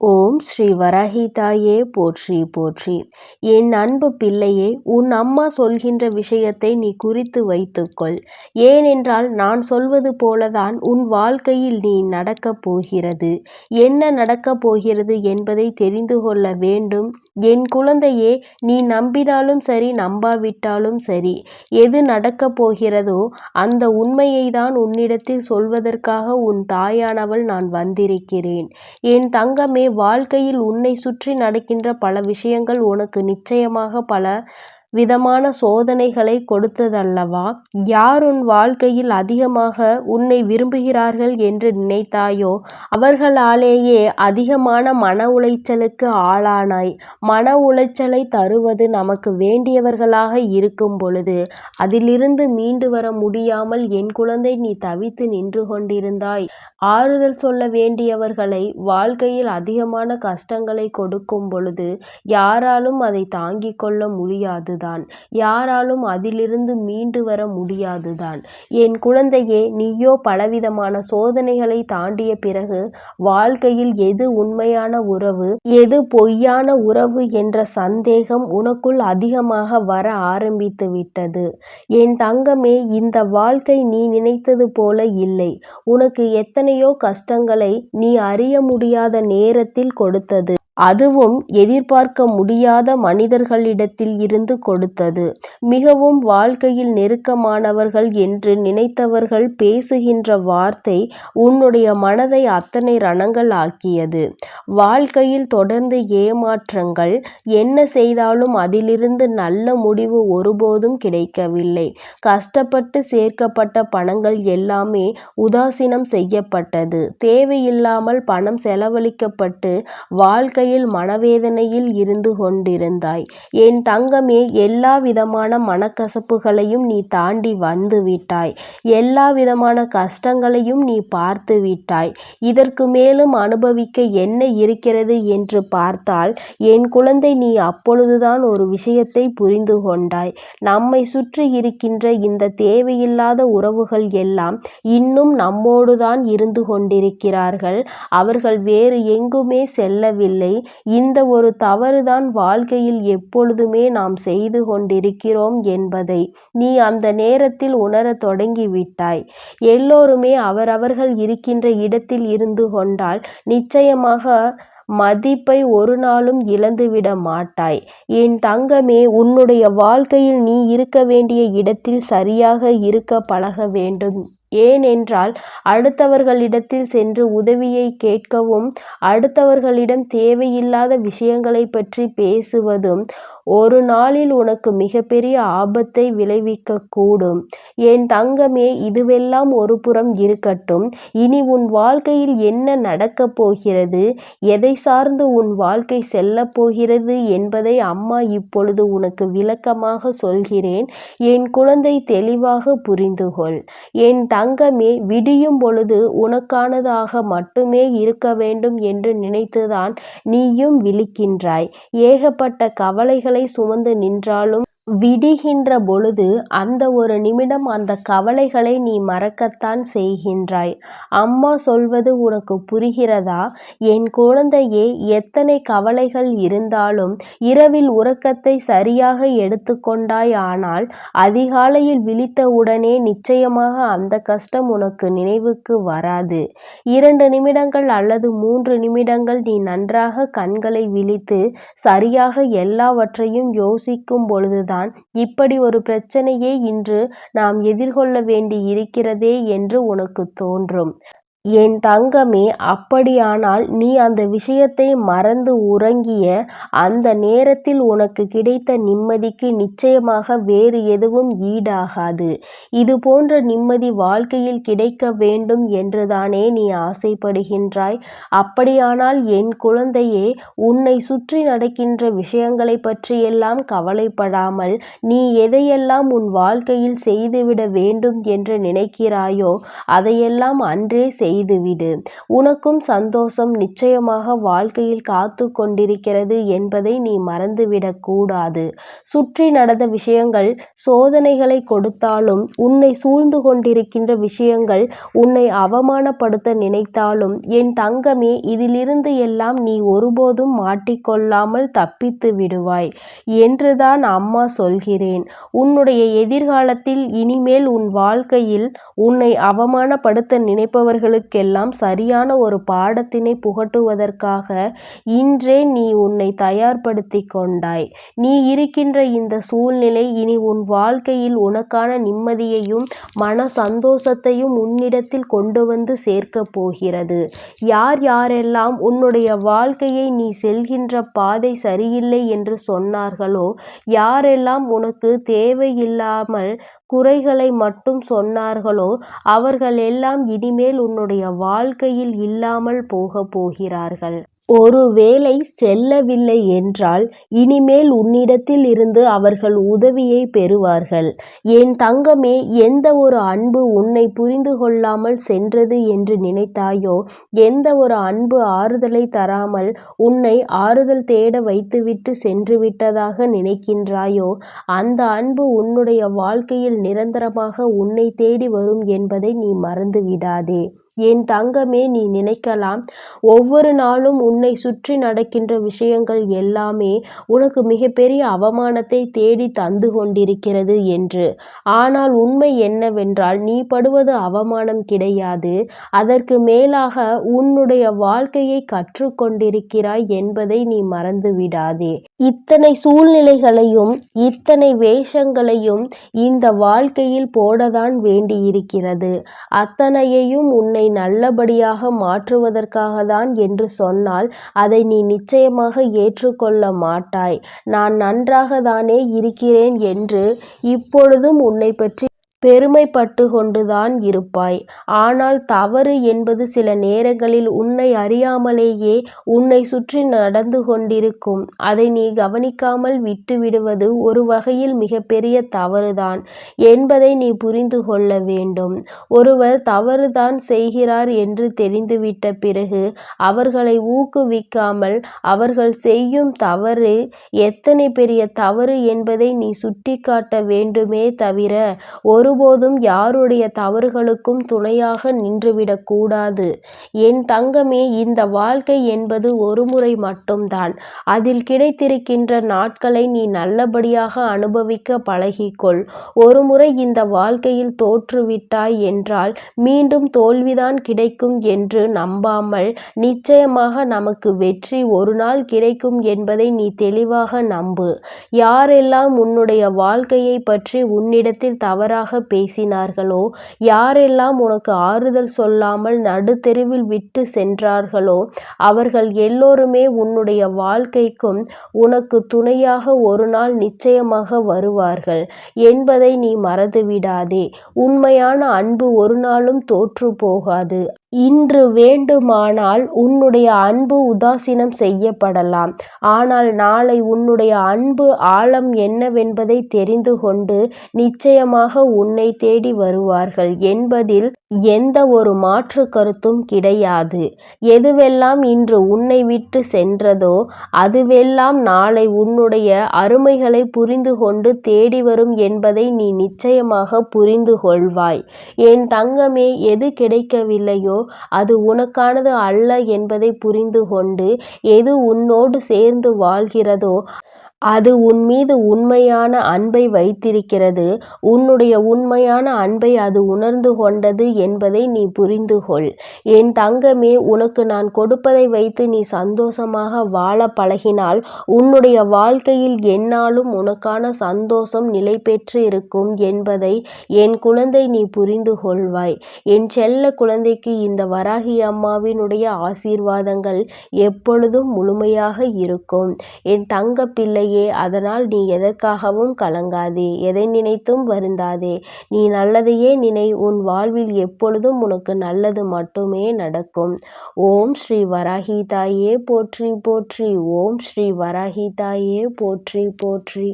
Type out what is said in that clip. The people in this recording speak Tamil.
ஓம் ஸ்ரீ வராஹிதாயே போற்றி போற்றி. என் அன்பு பிள்ளையே உன் அம்மா சொல்கின்ற விஷயத்தை நீ குறித்து வைத்துக்கொள். ஏனென்றால் நான் சொல்வது போலதான் உன் வாழ்க்கையில் நீ நடக்கப் போகிறது. என்ன நடக்கப் போகிறது என்பதை தெரிந்து கொள்ள வேண்டும். என் குழந்தையே நீ நம்பினாலும் சரி நம்பாவிட்டாலும் சரி எது நடக்கப் போகிறதோ அந்த உண்மையை தான் உன்னிடத்தில் சொல்வதற்காக உன் தாயானவள் நான் வந்திருக்கிறேன். என் தங்கமே வாழ்க்கையில் உன்னை சுற்றி நடக்கின்ற பல விஷயங்கள் உனக்கு நிச்சயமாக பல விதமான சோதனைகளை கொடுத்ததல்லவா? யார் உன் வாழ்க்கையில் அதிகமாக உன்னை விரும்புகிறார்கள் என்று நினைத்தாயோ அவர்களாலேயே அதிகமான மன உளைச்சலுக்கு ஆளானாய். மன உளைச்சலை தருவது நமக்கு வேண்டியவர்களாக இருக்கும் பொழுது அதிலிருந்து மீண்டு வர முடியாமல் என் குழந்தை நீ தவித்து நின்று கொண்டிருந்தாய். ஆறுதல் சொல்ல வேண்டியவர்களை வாழ்க்கையில் அதிகமான கஷ்டங்களை கொடுக்கும் பொழுது யாராலும் அதை தாங்கிக் கொள்ள முடியாது தான் யாராலும் அதிலிருந்து மீண்டு வர முடியாதுதான். என் குழந்தையே நீயோ பலவிதமான சோதனைகளை தாண்டிய பிறகு வாழ்க்கையில் எது உண்மையான உறவு எது பொய்யான உறவு என்ற சந்தேகம் உனக்குள் அதிகமாக வர ஆரம்பித்து விட்டது. என் தங்கமே இந்த வாழ்க்கை நீ நினைத்தது போல இல்லை. உனக்கு எத்தனையோ கஷ்டங்களை நீ அறிய முடியாத நேரத்தில் கொடுத்தது. அதுவும் எதிர்பார்க்க முடியாத மனிதர்களிடத்தில் இருந்து கொடுத்தது. மிகவும் வாழ்க்கையில் நெருக்கமானவர்கள் என்று நினைத்தவர்கள் பேசுகின்ற வார்த்தை உன்னுடைய மனதை அத்தனை ரணங்கள் ஆக்கியது. வாழ்க்கையில் தொடர்ந்து ஏமாற்றங்கள் என்ன செய்தாலும் அதிலிருந்து நல்ல முடிவு ஒருபோதும் கிடைக்கவில்லை. கஷ்டப்பட்டு சேர்க்கப்பட்ட பணங்கள் எல்லாமே உதாசீனம் செய்யப்பட்டது. தேவையில்லாமல் பணம் செலவழிக்கப்பட்டு வாழ்க்கை வாழ்க்கையில் மனவேதனையில் இருந்து கொண்டிருந்தாய். என் தங்கமே எல்லா விதமான மனக்கசப்புகளையும் நீ தாண்டி வந்து விட்டாய். எல்லா விதமான கஷ்டங்களையும் நீ பார்த்து விட்டாய். இதற்கு மேலும் அனுபவிக்க என்ன இருக்கிறது என்று பார்த்தால் என் குழந்தை நீ அப்பொழுதுதான் ஒரு விஷயத்தை புரிந்து கொண்டாய். நம்மை சுற்றி இருக்கின்ற இந்த தேவையில்லாத உறவுகள் எல்லாம் இன்னும் நம்மோடுதான் இருந்து கொண்டிருக்கிறார்கள். அவர்கள் வேறு எங்குமே செல்லவில்லை. இந்த ஒரு தவறுதான் வாழ்க்கையில் எப்பொழுதுமே நாம் செய்து கொண்டிருக்கிறோம் என்பதை. நீ அந்த நேரத்தில் உணரத் தொடங்கிவிட்டாய். எல்லோருமே அவரவர்கள் இருக்கின்ற இடத்தில் இருந்து கொண்டால் நிச்சயமாக மதிப்பை ஒரு நாளும் இழந்துவிட மாட்டாய். என் தங்கமே உன்னுடைய வாழ்க்கையில் நீ இருக்க வேண்டிய இடத்தில் சரியாக இருக்க பழக வேண்டும். ஏனென்றால் அடுத்தவர்களிடத்தில் சென்று உதவியை கேட்கவும் அடுத்தவர்களிடம் தேவையில்லாத விஷயங்களை பற்றி பேசுவதும் ஒரு நாளில் உனக்கு மிகப்பெரிய ஆபத்தை விளைவிக்கக்கூடும். என் தங்கமே இதுவெல்லாம் ஒரு புறம் இருக்கட்டும். இனி உன் வாழ்க்கையில் என்ன நடக்கப் போகிறது? எதை சார்ந்து உன் வாழ்க்கை செல்லப் போகிறது என்பதை அம்மா இப்பொழுது உனக்கு விளக்கமாக சொல்கிறேன். என் குழந்தை தெளிவாக புரிந்துகொள். என் தங்கமே விடியும் பொழுது உனக்கானதாக மட்டுமே இருக்க வேண்டும் என்று நினைத்துதான் நீயும் விழிக்கின்றாய். ஏகப்பட்ட கவலைகள் சுமந்து நின்றாலும் விடுகின்ற பொழுது அந்த ஒரு நிமிடம் அந்த கவலைகளை நீ மறக்கத்தான் செய்கின்றாய். அம்மா சொல்வது உனக்கு புரிகிறதா? என் குழந்தையே எத்தனை கவலைகள் இருந்தாலும் இரவில் உறக்கத்தை சரியாக எடுத்துக்கொண்டாய் ஆனால் அதிகாலையில் விழித்தவுடனே நிச்சயமாக அந்த கஷ்டம் உனக்கு நினைவுக்கு வராது. இரண்டு நிமிடங்கள் அல்லது மூன்று நிமிடங்கள் நீ நன்றாக கண்களை விழித்து சரியாக எல்லாவற்றையும் யோசிக்கும் பொழுதுதான் தான் இப்படி ஒரு பிரச்சனையை இன்று நாம் எதிர்கொள்ள வேண்டி இருக்கிறதே என்று உனக்கு தோன்றும். என் தங்கமே அப்படியானால் நீ அந்த விஷயத்தை மறந்து உறங்கிய அந்த நேரத்தில் உனக்கு கிடைத்த நிம்மதிக்கு நிச்சயமாக வேறு எதுவும் ஈடாகாது. இது போன்ற நிம்மதி வாழ்க்கையில் கிடைக்க வேண்டும் என்றுதானே நீ ஆசைப்படுகின்றாய். அப்படியானால் என் குழந்தையே உன்னை சுற்றி நடக்கின்ற விஷயங்களை பற்றியெல்லாம் கவலைப்படாமல் நீ எதையெல்லாம் உன் வாழ்க்கையில் செய்துவிட வேண்டும் என்று நினைக்கிறாயோ அதையெல்லாம் அன்றே செய். செய்துவிடு உனக்கும் சந்தோஷம் நிச்சயமாக வாழ்க்கையில் காத்து கொண்டிருக்கிறது என்பதை நீ மறந்துவிடக் கூடாது. சுற்றி நடந்த விஷயங்கள் சோதனைகளை கொடுத்தாலும் உன்னை சூழ்ந்து கொண்டிருக்கின்ற விஷயங்கள் உன்னை அவமானப்படுத்த நினைத்தாலும் என் தங்கமே இதிலிருந்து எல்லாம் நீ ஒருபோதும் மாட்டிக்கொள்ளாமல் தப்பித்து விடுவாய் என்றுதான் அம்மா சொல்கிறேன். உன்னுடைய எதிர்காலத்தில் இனிமேல் உன் வாழ்க்கையில் உன்னை அவமானப்படுத்த நினைப்பவர்களுக்கு நினைப்பவர்களுக்கெல்லாம் சரியான ஒரு பாடத்தினை புகட்டுவதற்காக இன்றே நீ உன்னை தயார்படுத்தி கொண்டாய். நீ இருக்கின்ற இந்த சூழ்நிலை இனி உன் வாழ்க்கையில் உனக்கான நிம்மதியையும் மன சந்தோஷத்தையும் உன்னிடத்தில் கொண்டு வந்து சேர்க்கப் போகிறது. யார் யாரெல்லாம் உன்னுடைய வாழ்க்கையை நீ செல்கின்ற பாதை சரியில்லை என்று சொன்னார்களோ யாரெல்லாம் உனக்கு தேவையில்லாமல் குறைகளை மட்டும் சொன்னார்களோ அவர்களெல்லாம் இனிமேல் உன்னுடைய வாழ்க்கையில் இல்லாமல் போகப் போகிறார்கள். ஒருவேளை செல்லவில்லை என்றால் இனிமேல் உன்னிடத்தில் இருந்து அவர்கள் உதவியை பெறுவார்கள். என் தங்கமே எந்த ஒரு அன்பு உன்னை புரிந்து கொள்ளாமல் சென்றது என்று நினைத்தாயோ எந்த ஒரு அன்பு ஆறுதலை தராமல் உன்னை ஆறுதல் தேட வைத்துவிட்டு சென்று விட்டதாக நினைக்கின்றாயோ அந்த அன்பு உன்னுடைய வாழ்க்கையில் நிரந்தரமாக உன்னை தேடி வரும் என்பதை நீ மறந்துவிடாதே. என் தங்கமே நீ நினைக்கலாம். ஒவ்வொரு நாளும் உன்னை சுற்றி நடக்கின்ற விஷயங்கள் எல்லாமே உனக்கு மிகப்பெரிய அவமானத்தை தேடி தந்து கொண்டிருக்கிறது என்று. ஆனால் உண்மை என்னவென்றால் நீ படுவது அவமானம் கிடையாது. அதற்கு மேலாக உன்னுடைய வாழ்க்கையை கற்றுக்கொண்டிருக்கிறாய் என்பதை நீ மறந்து விடாதே இத்தனை சூழ்நிலைகளையும் இத்தனை வேஷங்களையும் இந்த வாழ்க்கையில் போடதான் வேண்டியிருக்கிறது. அத்தனையையும் உன்னை நல்லபடியாக மாற்றுவதற்காக தான் என்று சொன்னால் அதை நீ நிச்சயமாக ஏற்றுக்கொள்ள மாட்டாய். நான் நன்றாகத்தானே இருக்கிறேன் என்று இப்பொழுதும் உன்னை பற்றி பெருமைப்பட்டு கொண்டுதான் இருப்பாய். ஆனால் தவறு என்பது சில நேரங்களில் உன்னை அறியாமலேயே உன்னை சுற்றி நடந்து கொண்டிருக்கும். அதை நீ கவனிக்காமல் விட்டுவிடுவது ஒரு வகையில் மிகப்பெரிய தவறுதான் என்பதை நீ புரிந்து கொள்ள வேண்டும். ஒருவர் தவறுதான் செய்கிறார் என்று தெரிந்துவிட்ட பிறகு அவர்களை ஊக்குவிக்காமல் அவர்கள் செய்யும் தவறு எத்தனை பெரிய தவறு என்பதை நீ சுட்டிக்காட்ட வேண்டுமே தவிர ஒரு ஒருபோதும் யாருடைய தவறுகளுக்கும் துணையாக நின்றுவிடக் கூடாது. என் தங்கமே இந்த வாழ்க்கை என்பது ஒருமுறை மட்டும்தான். அதில் கிடைத்திருக்கின்ற நாட்களை நீ நல்லபடியாக அனுபவிக்க பழகிக்கொள். ஒருமுறை இந்த வாழ்க்கையில் தோற்றுவிட்டாய் என்றால் மீண்டும் தோல்விதான் கிடைக்கும் என்று நம்பாமல் நிச்சயமாக நமக்கு வெற்றி ஒரு நாள் கிடைக்கும் என்பதை நீ தெளிவாக நம்பு. யாரெல்லாம் உன்னுடைய வாழ்க்கையை பற்றி உன்னிடத்தில் தவறாக பேசினார்களோ? யாரெல்லாம் உனக்கு ஆறுதல் சொல்லாமல் நடுத்தெருவில் விட்டு சென்றார்களோ? அவர்கள் எல்லோருமே உன்னுடைய வாழ்க்கைக்கும் உனக்கு துணையாக ஒரு நாள் நிச்சயமாக வருவார்கள். என்பதை நீ மறந்துவிடாதே. உண்மையான அன்பு ஒரு நாளும் தோற்று போகாது. இன்று வேண்டுமானால் உன்னுடைய அன்பு உதாசீனம் செய்யப்படலாம். ஆனால் நாளை உன்னுடைய அன்பு ஆழம் என்னவென்பதை தெரிந்து கொண்டு நிச்சயமாக உன்னை தேடி வருவார்கள். என்பதில் எந்த ஒரு மாற்று கருத்தும் கிடையாது. எதுவெல்லாம் இன்று உன்னை விட்டு சென்றதோ அதுவெல்லாம் நாளை உன்னுடைய அருமைகளை புரிந்து கொண்டு தேடி வரும் என்பதை நீ நிச்சயமாக புரிந்து கொள்வாய். என் தங்கமே எது கிடைக்கவில்லையோ அது உனக்கானது அல்ல என்பதை புரிந்து கொண்டு எது உன்னோடு சேர்ந்து வாழ்கிறதோ அது உன் மீது உண்மையான அன்பை வைத்திருக்கிறது. உன்னுடைய உண்மையான அன்பை அது உணர்ந்து கொண்டது என்பதை நீ புரிந்து கொள். என் தங்கமே உனக்கு நான் கொடுப்பதை வைத்து நீ சந்தோஷமாக வாழ பழகினால் உன்னுடைய வாழ்க்கையில் என்னாலும் உனக்கான சந்தோஷம் நிலை பெற்று இருக்கும் என்பதை என் குழந்தை நீ புரிந்து கொள்வாய். என் செல்ல குழந்தைக்கு இந்த வராகி அம்மாவினுடைய ஆசீர்வாதங்கள் எப்பொழுதும் முழுமையாக இருக்கும். என் தங்க பிள்ளையை இல்லையே அதனால் நீ எதற்காகவும் கலங்காதே எதை நினைத்தும் வருந்தாதே. நீ நல்லதையே நினை உன் வாழ்வில் எப்பொழுதும் உனக்கு நல்லது மட்டுமே நடக்கும். ஓம் ஸ்ரீ வராகி தாயே போற்றி போற்றி. ஓம் ஸ்ரீ வராகி தாயே போற்றி போற்றி.